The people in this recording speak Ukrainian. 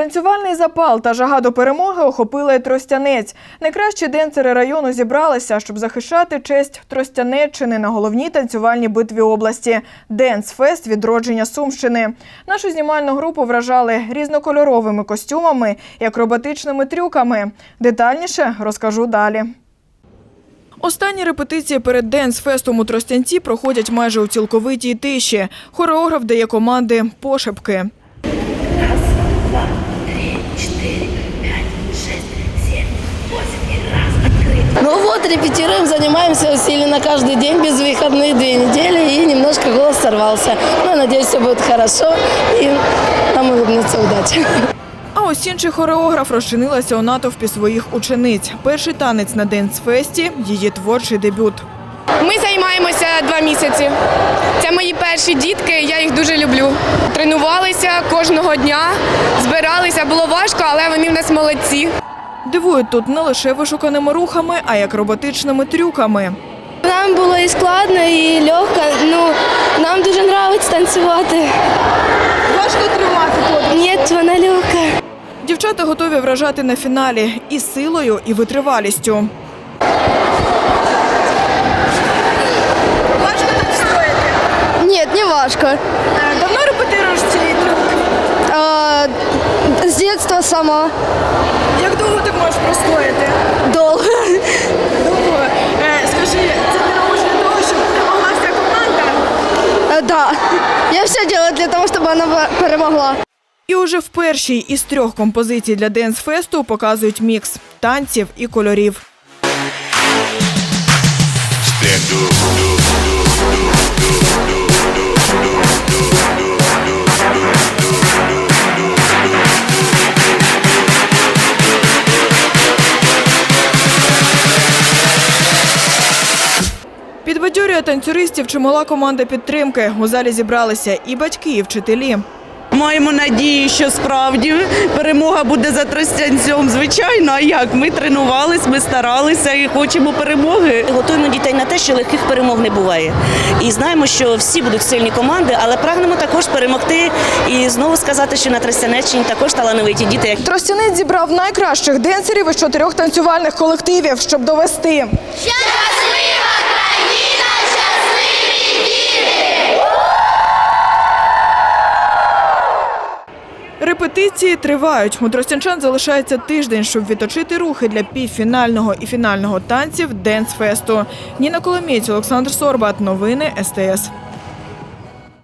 Танцювальний запал та жага до перемоги охопили Тростянець. Найкращі денсери району зібралися, щоб захищати честь Тростянеччини на головній танцювальній битві області Денс-фест відродження Сумщини. Нашу знімальну групу вражали різнокольоровими костюмами і акробатичними трюками. Детальніше розкажу далі. Останні репетиції перед Денс-фестом у Тростянці проходять майже у цілковитій тиші. Хореограф дає команди пошепки Ну вот, репетируем, занимаемся усиленно каждый день, без выходных две недели, и немножко голос сорвался. Но надеюсь, все будет хорошо, и нам улыбнется удача. А ось інший хореограф розчинилася у натовпі своїх учениць. Перший танець на Денс-фесті – її творчий дебют. Ми займаємося два місяці. Це перші дітки, я їх дуже люблю. Тренувалися кожного дня, збиралися, було важко, але вони в нас молодці. Дивують тут не лише вишуканими рухами, а й акробатичними трюками. Нам було і складно, і легко. Ну, нам дуже подобається танцювати. Важко тримати Ні, вона легка. Дівчата готові вражати на фіналі і силою, і витривалістю. Важко так стояти. Ні, не важко. Давно репетируєш ці трюки? А, з дитинства сама. Як довго ти можеш простояти? Довго. Довго. Е, Скажи, це ти робиш для того, щоб перемогла вся команда? Е, Да. Я все делаю для того, щоб вона перемогла. І уже в першій із трьох композицій для Денс-фесту показують мікс танців і кольорів. Підбадьорює танцюристів чимала команда підтримки. У залі зібралися і батьки, і вчителі. Маємо надію, що справді перемога буде за тростянцем. Звичайно, а як? Ми тренувались, ми старалися і хочемо перемоги. Готуємо дітей на те, що легких перемог не буває. І знаємо, що всі будуть сильні команди, але прагнемо також перемогти і знову сказати, що на Тростянеччині також талановиті діти. Тростянець зібрав найкращих денсерів із чотирьох танцювальних колективів, щоб довести. Репетиції тривають. У тростянчан залишається тиждень, щоб відточити рухи для півфінального і фінального танців Денсфесту. Ніна Коломієць, Олександр Сорбат. Новини СТС.